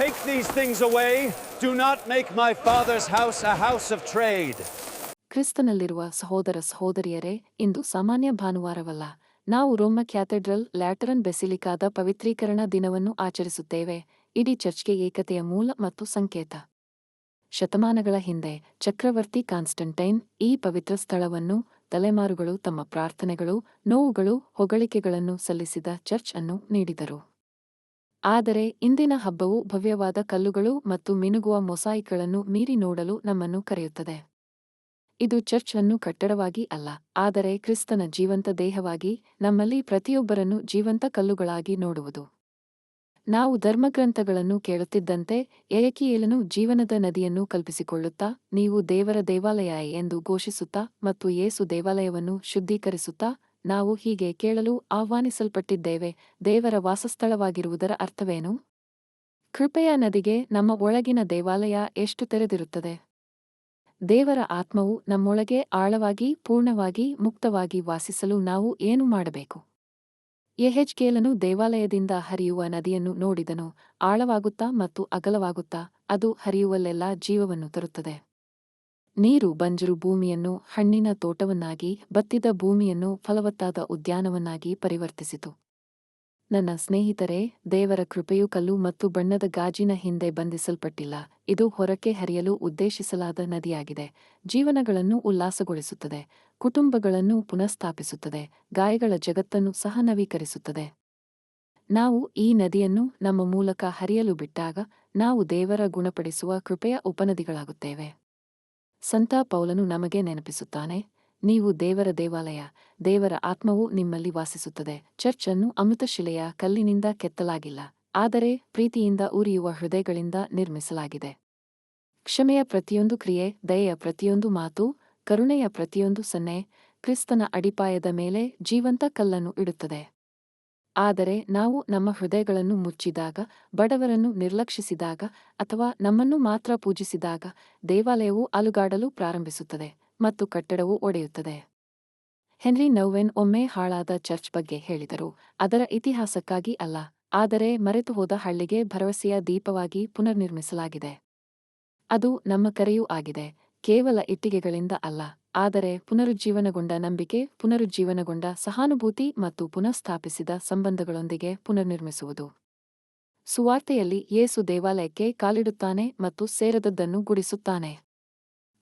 Take these things away. Do not make my father's house a house of trade. ಕ್ರಿಸ್ತನಲ್ಲಿರುವ ಸಹೋದರ ಸಹೋದರಿಯರೇ, ಇಂದು ಸಾಮಾನ್ಯ ಭಾನುವಾರವಲ್ಲ ನಾವು ರೋಮ ಕ್ಯಾಥೆಡ್ರಲ್ ಲ್ಯಾಟರನ್ ಬೆಸಿಲಿಕಾದ ಪವಿತ್ರೀಕರಣ ದಿನವನ್ನು ಆಚರಿಸುತ್ತೇವೆ ಇಡೀ ಚರ್ಚ್ಗೆ ಏಕತೆಯ ಮೂಲ ಮತ್ತು ಸಂಕೇತ ಶತಮಾನಗಳ ಹಿಂದೆ ಚಕ್ರವರ್ತಿ ಕಾನ್ಸ್ಟಂಟೈನ್ ಈ ಪವಿತ್ರ ಸ್ಥಳವನ್ನು, ತಲೆಮಾರುಗಳು ತಮ್ಮ ಪ್ರಾರ್ಥನೆಗಳು, ನೋವುಗಳು, ಹೊಗಳಿಕೆಗಳನ್ನು ಸಲ್ಲಿಸಿದ ಚರ್ಚ್ ಅನ್ನು ನೀಡಿದರು ಆದರೆ ಇಂದಿನ ಹಬ್ಬವು ಭವ್ಯವಾದ ಕಲ್ಲುಗಳು ಮತ್ತು ಮಿನುಗುವ ಮೊಸಾಯಿಗಳನ್ನು ಮೀರಿ ನೋಡಲು ನಮ್ಮನ್ನು ಕರೆಯುತ್ತದೆ. ಇದು ಚರ್ಚ್ ಅನ್ನು ಕಟ್ಟಡವಾಗಿ ಅಲ್ಲ, ಆದರೆ ಕ್ರಿಸ್ತನ ಜೀವಂತ ದೇಹವಾಗಿ ನಮ್ಮಲ್ಲಿ ಪ್ರತಿಯೊಬ್ಬರನ್ನು ಜೀವಂತ ಕಲ್ಲುಗಳಾಗಿ ನೋಡುವುದು. ನಾವು ಧರ್ಮಗ್ರಂಥಗಳನ್ನು ಕೇಳುತ್ತಿದ್ದಂತೆ ಏಕಿಯೇಲನು ಜೀವನದ ನದಿಯನ್ನು ಕಲ್ಪಿಸಿಕೊಳ್ಳುತ್ತಾ, ನೀವು ದೇವರ ದೇವಾಲಯ ಎಂದು ಘೋಷಿಸುತ್ತಾ ಮತ್ತು ಯೇಸು ದೇವಾಲಯವನ್ನು ಶುದ್ಧೀಕರಿಸುತ್ತಾ ನಾವು ಹೀಗೆ ಕೇಳಲು ಆಹ್ವಾನಿಸಲ್ಪಟ್ಟಿದ್ದೇವೆ. ದೇವರ ವಾಸಸ್ಥಳವಾಗಿರುವುದರ ಅರ್ಥವೇನು? ಕೃಪೆಯ ನದಿಗೆ ನಮ್ಮ ಒಳಗಿನ ದೇವಾಲಯ ಎಷ್ಟು ತೆರೆದಿರುತ್ತದೆ? ದೇವರ ಆತ್ಮವು ನಮ್ಮೊಳಗೆ ಆಳವಾಗಿ, ಪೂರ್ಣವಾಗಿ, ಮುಕ್ತವಾಗಿ ವಾಸಿಸಲು ನಾವು ಏನು ಮಾಡಬೇಕು? ಯೆಹೆಜ್ಕೇಲನು ದೇವಾಲಯದಿಂದ ಹರಿಯುವ ನದಿಯನ್ನು ನೋಡಿದನು. ಆಳವಾಗುತ್ತಾ ಮತ್ತು ಅಗಲವಾಗುತ್ತಾ ಅದು ಹರಿಯುವಲ್ಲೆಲ್ಲ ಜೀವವನ್ನು ತರುತ್ತದೆ. ನೀರು ಬಂಜರು ಭೂಮಿಯನ್ನು ಹಣ್ಣಿನ ತೋಟವನ್ನಾಗಿ, ಬತ್ತಿದ ಭೂಮಿಯನ್ನು ಫಲವತ್ತಾದ ಉದ್ಯಾನವನ್ನಾಗಿ ಪರಿವರ್ತಿಸಿತು. ನನ್ನ ಸ್ನೇಹಿತರೇ, ದೇವರ ಕೃಪೆಯು ಕಲ್ಲು ಮತ್ತು ಬಣ್ಣದ ಗಾಜಿನ ಹಿಂದೆ ಬಂಧಿಸಲ್ಪಟ್ಟಿಲ್ಲ. ಇದು ಹೊರಕ್ಕೆ ಹರಿಯಲು ಉದ್ದೇಶಿಸಲಾದ ನದಿಯಾಗಿದೆ. ಜೀವನಗಳನ್ನು ಉಲ್ಲಾಸಗೊಳಿಸುತ್ತದೆ. ಕುಟುಂಬಗಳನ್ನು ಪುನಃಸ್ಥಾಪಿಸುತ್ತದೆ. ಗಾಯಗಳ ಜಗತ್ತನ್ನು ಸಹ ನವೀಕರಿಸುತ್ತದೆ. ನಾವು ಈ ನದಿಯನ್ನು ನಮ್ಮ ಮೂಲಕ ಹರಿಯಲು ಬಿಟ್ಟಾಗ, ನಾವು ದೇವರ ಗುಣಪಡಿಸುವ ಕೃಪೆಯ ಉಪನದಿಗಳಾಗುತ್ತೇವೆ. ಸಂತ ಪೌಲನು ನಮಗೆ ನೆನಪಿಸುತ್ತಾನೆ, ನೀವು ದೇವರ ದೇವಾಲಯ, ದೇವರ ಆತ್ಮವು ನಿಮ್ಮಲ್ಲಿ ವಾಸಿಸುತ್ತದೆ. ಚರ್ಚ್ ಅನ್ನು ಅಮೃತಶಿಲೆಯ ಕಲ್ಲಿನಿಂದ ಕೆತ್ತಲಾಗಿಲ್ಲ, ಆದರೆ ಪ್ರೀತಿಯಿಂದ ಉರಿಯುವ ಹೃದಯಗಳಿಂದ ನಿರ್ಮಿಸಲಾಗಿದೆ. ಕ್ಷಮೆಯ ಪ್ರತಿಯೊಂದು ಕ್ರಿಯೆ, ದಯೆಯ ಪ್ರತಿಯೊಂದು ಮಾತು, ಕರುಣೆಯ ಪ್ರತಿಯೊಂದು ಸನ್ನೆ, ಕ್ರಿಸ್ತನ ಅಡಿಪಾಯದ ಮೇಲೆ ಜೀವಂತ ಕಲ್ಲನ್ನು ಇಡುತ್ತದೆ. ಆದರೆ ನಾವು ನಮ್ಮ ಹೃದಯಗಳನ್ನು ಮುಚ್ಚಿದಾಗ, ಬಡವರನ್ನು ನಿರ್ಲಕ್ಷಿಸಿದಾಗ ಅಥವಾ ನಮ್ಮನ್ನು ಮಾತ್ರ ಪೂಜಿಸಿದಾಗ ದೇವಾಲಯವು ಅಲುಗಾಡಲು ಪ್ರಾರಂಭಿಸುತ್ತದೆ ಮತ್ತು ಕಟ್ಟಡವು ಒಡೆಯುತ್ತದೆ. ಹೆನ್ರಿ ನೌವೆನ್ ಒಮ್ಮೆ ಹಾಳಾದ ಚರ್ಚ್ ಬಗ್ಗೆ ಹೇಳಿದರು. ಅದರ ಇತಿಹಾಸಕ್ಕಾಗಿ ಅಲ್ಲ, ಆದರೆ ಮರೆತು ಹೋದ ಹಳ್ಳಿಗೆ ಭರವಸೆಯ ದೀಪವಾಗಿ ಪುನರ್ನಿರ್ಮಿಸಲಾಗಿದೆ. ಅದು ನಮ್ಮ ಕರೆಯೂ ಆಗಿದೆ, ಕೇವಲ ಇಟ್ಟಿಗೆಗಳಿಂದ ಅಲ್ಲ. ಆದರೆ ಪುನರುಜ್ಜೀವನಗೊಂಡ ನಂಬಿಕೆ, ಪುನರುಜ್ಜೀವನಗೊಂಡ ಸಹಾನುಭೂತಿ ಮತ್ತು ಪುನಃಸ್ಥಾಪಿಸಿದ ಸಂಬಂಧಗಳೊಂದಿಗೆ ಪುನರ್ನಿರ್ಮಿಸುವುದು. ಸುವಾರ್ತೆಯಲ್ಲಿ ಯೇಸು ದೇವಾಲಯಕ್ಕೆ ಕಾಲಿಡುತ್ತಾನೆ ಮತ್ತು ಸೇರದದ್ದನ್ನು ಗುಡಿಸುತ್ತಾನೆ.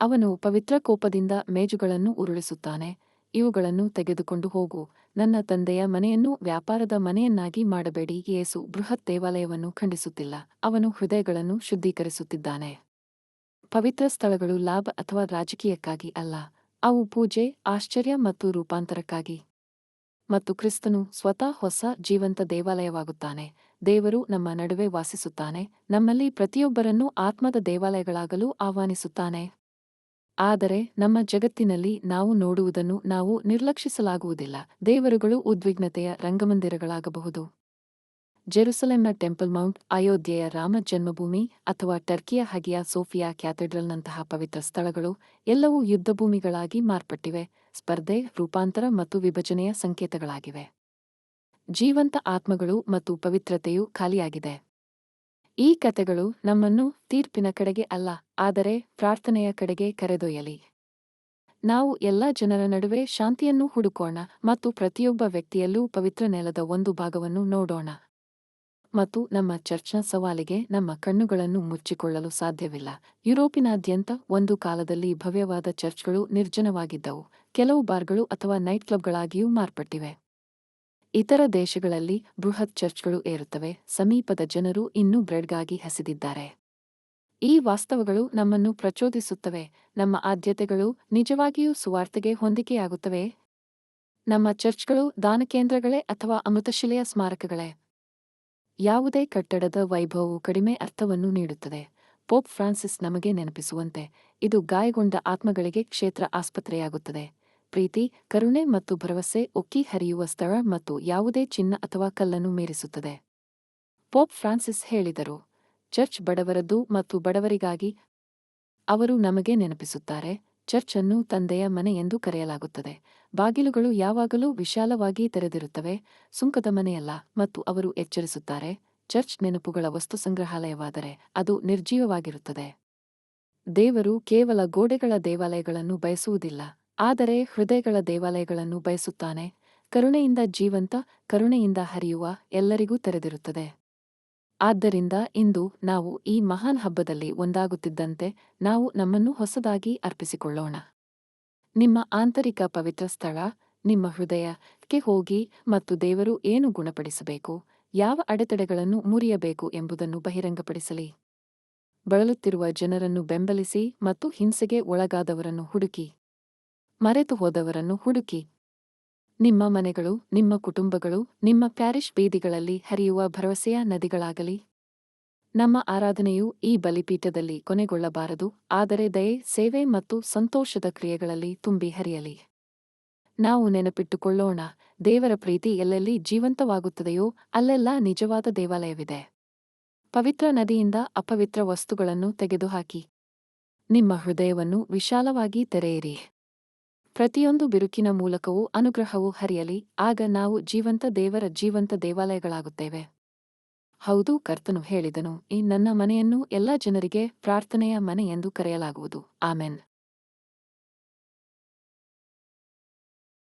ಅವನು ಪವಿತ್ರ ಕೋಪದಿಂದ ಮೇಜುಗಳನ್ನು ಉರುಳಿಸುತ್ತಾನೆ. ಇವುಗಳನ್ನು ತೆಗೆದುಕೊಂಡು ಹೋಗು. ನನ್ನ ತಂದೆಯ ಮನೆಯನ್ನು ವ್ಯಾಪಾರದ ಮನೆಯನ್ನಾಗಿ ಮಾಡಬೇಡಿ. ಯೇಸು ಬೃಹತ್ ದೇವಾಲಯವನ್ನು ಖಂಡಿಸುತ್ತಿಲ್ಲ. ಅವನು ಹೃದಯಗಳನ್ನು ಶುದ್ಧೀಕರಿಸುತ್ತಿದ್ದಾನೆ. ಪವಿತ್ರ ಸ್ಥಳಗಳು ಲಾಭ ಅಥವಾ ರಾಜಕೀಯಕ್ಕಾಗಿ ಅಲ್ಲ. ಅವು ಪೂಜೆ, ಆಶ್ಚರ್ಯ ಮತ್ತು ರೂಪಾಂತರಕ್ಕಾಗಿ. ಮತ್ತು ಕ್ರಿಸ್ತನು ಸ್ವತಃ ಹೊಸ, ಜೀವಂತ ದೇವಾಲಯವಾಗುತ್ತಾನೆ. ದೇವರು ನಮ್ಮ ನಡುವೆ ವಾಸಿಸುತ್ತಾನೆ. ನಮ್ಮಲ್ಲಿ ಪ್ರತಿಯೊಬ್ಬರನ್ನೂ ಆತ್ಮದ ದೇವಾಲಯಗಳಾಗಲು ಆಹ್ವಾನಿಸುತ್ತಾನೆ. ಆದರೆ ನಮ್ಮ ಜಗತ್ತಿನಲ್ಲಿ ನಾವು ನೋಡುವುದನ್ನು ನಾವು ನಿರ್ಲಕ್ಷಿಸಲಾಗುವುದಿಲ್ಲ. ದೇವರುಗಳು ಉದ್ವಿಗ್ನತೆಯ ರಂಗಮಂದಿರಗಳಾಗಬಹುದು. ಜೆರುಸಲೆಂನ ಟೆಂಪಲ್ ಮೌಂಟ್ ಅಯೋಧ್ಯೆಯ ರಾಮ ಜನ್ಮಭೂಮಿ ಅಥವಾ ಟರ್ಕಿಯ ಹಗೆಯ ಸೋಫಿಯಾ ಕ್ಯಾಥೆಡ್ರಲ್ನಂತಹ ಪವಿತ್ರ ಸ್ಥಳಗಳು ಎಲ್ಲವೂ ಯುದ್ಧಭೂಮಿಗಳಾಗಿ ಮಾರ್ಪಟ್ಟಿವೆ. ಸ್ಪರ್ಧೆ, ರೂಪಾಂತರ ಮತ್ತು ವಿಭಜನೆಯ ಸಂಕೇತಗಳಾಗಿವೆ. ಜೀವಂತ ಆತ್ಮಗಳು ಮತ್ತು ಪವಿತ್ರತೆಯು ಖಾಲಿಯಾಗಿದೆ. ಈ ಕತೆಗಳು ನಮ್ಮನ್ನು ತೀರ್ಪಿನ ಕಡೆಗೆ ಅಲ್ಲ, ಆದರೆ ಪ್ರಾರ್ಥನೆಯ ಕಡೆಗೆ ಕರೆದೊಯ್ಯಲಿ. ನಾವು ಎಲ್ಲ ಜನರ ನಡುವೆ ಶಾಂತಿಯನ್ನು ಹುಡುಕೋಣ ಮತ್ತು ಪ್ರತಿಯೊಬ್ಬ ವ್ಯಕ್ತಿಯಲ್ಲೂ ಪವಿತ್ರ ನೆಲದ ಒಂದು ಭಾಗವನ್ನು ನೋಡೋಣ. ಮತ್ತು ನಮ್ಮ ಚರ್ಚ್ನ ಸವಾಲಿಗೆ ನಮ್ಮ ಕಣ್ಣುಗಳನ್ನು ಮುಚ್ಚಿಕೊಳ್ಳಲು ಸಾಧ್ಯವಿಲ್ಲ. ಯುರೋಪಿನಾದ್ಯಂತ ಒಂದು ಕಾಲದಲ್ಲಿ ಭವ್ಯವಾದ ಚರ್ಚ್ಗಳು ನಿರ್ಜನವಾಗಿದ್ದವು. ಕೆಲವು ಬಾರ್ಗಳು ಅಥವಾ ನೈಟ್ ಕ್ಲಬ್ಗಳಾಗಿಯೂ ಮಾರ್ಪಟ್ಟಿವೆ. ಇತರ ದೇಶಗಳಲ್ಲಿ ಬೃಹತ್ ಚರ್ಚ್ಗಳು ಏರುತ್ತವೆ. ಸಮೀಪದ ಜನರು ಇನ್ನೂ ಬ್ರೆಡ್ಗಾಗಿ ಹಸಿದಿದ್ದಾರೆ. ಈ ವಾಸ್ತವಗಳು ನಮ್ಮನ್ನು ಪ್ರಚೋದಿಸುತ್ತವೆ. ನಮ್ಮ ಆದ್ಯತೆಗಳು ನಿಜವಾಗಿಯೂ ಸುವಾರ್ತೆಗೆ ಹೊಂದಿಕೆಯಾಗುತ್ತವೆ. ನಮ್ಮ ಚರ್ಚ್ಗಳು ದಾನಕೇಂದ್ರಗಳೇ ಅಥವಾ ಅಮೃತಶಿಲೆಯ ಸ್ಮಾರಕಗಳೇ? ಯಾವುದೇ ಕಟ್ಟಡದ ವೈಭವವು ಕಡಿಮೆ ಅರ್ಥವನ್ನು ನೀಡುತ್ತದೆ. ಪೋಪ್ ಫ್ರಾನ್ಸಿಸ್ ನಮಗೆ ನೆನಪಿಸುವಂತೆ, ಇದು ಗಾಯಗೊಂಡ ಆತ್ಮಗಳಿಗೆ ಕ್ಷೇತ್ರ ಆಸ್ಪತ್ರೆಯಾಗುತ್ತದೆ. ಪ್ರೀತಿ, ಕರುಣೆ ಮತ್ತು ಭರವಸೆ ಒಕ್ಕಿ ಹರಿಯುವ ಸ್ಥಳ ಮತ್ತು ಯಾವುದೇ ಚಿನ್ನ ಅಥವಾ ಕಲ್ಲನ್ನು ಮೀರಿಸುತ್ತದೆ. ಪೋಪ್ ಫ್ರಾನ್ಸಿಸ್ ಹೇಳಿದರು, ಚರ್ಚ್ ಬಡವರದ್ದು ಮತ್ತು ಬಡವರಿಗಾಗಿ ಅವರು ನಮಗೆ ನೆನಪಿಸುತ್ತಾರೆ. ಚರ್ಚ್ ಅನ್ನು ತಂದೆಯ ಮನೆ ಎಂದು ಕರೆಯಲಾಗುತ್ತದೆ. ಬಾಗಿಲುಗಳು ಯಾವಾಗಲೂ ವಿಶಾಲವಾಗಿ ತೆರೆದಿರುತ್ತವೆ, ಸುಂಕದ ಮನೆಯಲ್ಲ ಮತ್ತು ಅವರು ಎಚ್ಚರಿಸುತ್ತಾರೆ. ಚರ್ಚ್ ನೆನಪುಗಳ ವಸ್ತು ಸಂಗ್ರಹಾಲಯವಾದರೆ ಅದು ನಿರ್ಜೀವವಾಗಿರುತ್ತದೆ. ದೇವರು ಕೇವಲ ಗೋಡೆಗಳ ದೇವಾಲಯಗಳನ್ನು ಬಯಸುವುದಿಲ್ಲ, ಆದರೆ ಹೃದಯಗಳ ದೇವಾಲಯಗಳನ್ನು ಬಯಸುತ್ತಾನೆ. ಕರುಣೆಯಿಂದ ಜೀವಂತ, ಕರುಣೆಯಿಂದ ಹರಿಯುವ ಎಲ್ಲರಿಗೂ ತೆರೆದಿರುತ್ತದೆ. ಆದ್ದರಿಂದ ಇಂದು ನಾವು ಈ ಮಹಾನ್ ಹಬ್ಬದಲ್ಲಿ ಒಂದಾಗುತ್ತಿದ್ದಂತೆ ನಾವು ನಮ್ಮನ್ನು ಹೊಸದಾಗಿ ಅರ್ಪಿಸಿಕೊಳ್ಳೋಣ. ನಿಮ್ಮ ಆಂತರಿಕ ಪವಿತ್ರ ಸ್ಥಳ, ನಿಮ್ಮ ಹೃದಯಕ್ಕೆ ಹೋಗಿ ಮತ್ತು ದೇವರು ಏನು ಗುಣಪಡಿಸಬೇಕು, ಯಾವ ಅಡೆತಡೆಗಳನ್ನು ಮುರಿಯಬೇಕು ಎಂಬುದನ್ನು ಬಹಿರಂಗಪಡಿಸಲಿ. ಬಳಲುತ್ತಿರುವ ಜನರನ್ನು ಬೆಂಬಲಿಸಿ ಮತ್ತು ಹಿಂಸೆಗೆ ಒಳಗಾದವರನ್ನು ಹುಡುಕಿ ಮರೆತು ಹೋದವರನ್ನು ಹುಡುಕಿ. ನಿಮ್ಮ ಮನೆಗಳು, ನಿಮ್ಮ ಕುಟುಂಬಗಳು, ನಿಮ್ಮ ಪ್ಯಾರಿಷ್ ಬೀದಿಗಳಲ್ಲಿ ಹರಿಯುವ ಭರವಸೆಯ ನದಿಗಳಾಗಲಿ. ನಮ್ಮ ಆರಾಧನೆಯು ಈ ಬಲಿಪೀಠದಲ್ಲಿ ಕೊನೆಗೊಳ್ಳಬಾರದು, ಆದರೆ ದಯೆ, ಸೇವೆ ಮತ್ತು ಸಂತೋಷದ ಕ್ರಿಯೆಗಳಲ್ಲಿ ತುಂಬಿ ಹರಿಯಲಿ. ನಾವು ನೆನಪಿಟ್ಟುಕೊಳ್ಳೋಣ, ದೇವರ ಪ್ರೀತಿ ಎಲ್ಲೆಲ್ಲಿ ಜೀವಂತವಾಗುತ್ತದೆಯೋ, ಅಲ್ಲೆಲ್ಲ ನಿಜವಾದ ದೇವಾಲಯವಿದೆ. ಪವಿತ್ರ ನದಿಯಿಂದ ಅಪವಿತ್ರ ವಸ್ತುಗಳನ್ನು ತೆಗೆದುಹಾಕಿ. ನಿಮ್ಮ ಹೃದಯವನ್ನು ವಿಶಾಲವಾಗಿ ತೆರೆಯಿರಿ. ಪ್ರತಿಯೊಂದು ಬಿರುಕಿನ ಮೂಲಕವೂ ಅನುಗ್ರಹವು ಹರಿಯಲಿ ಆಗ ನಾವು ಜೀವಂತ ದೇವರ ಜೀವಂತ ದೇವಾಲಯಗಳಾಗುತ್ತೇವೆ ಹೌದು ಕರ್ತನು ಹೇಳಿದನು ಈ ನನ್ನ ಮನೆಯನ್ನು ಎಲ್ಲ ಜನರಿಗೆ ಪ್ರಾರ್ಥನೆಯ ಮನೆ ಎಂದು ಕರೆಯಲಾಗುವುದು amen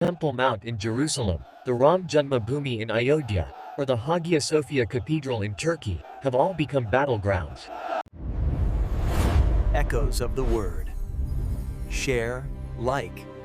Temple Mount in Jerusalem, the Ram Janma Bhoomi in Ayodhya, or the Hagia Sophia Cathedral in Turkey, have all become battlegrounds. Echoes of the Word. Share, like,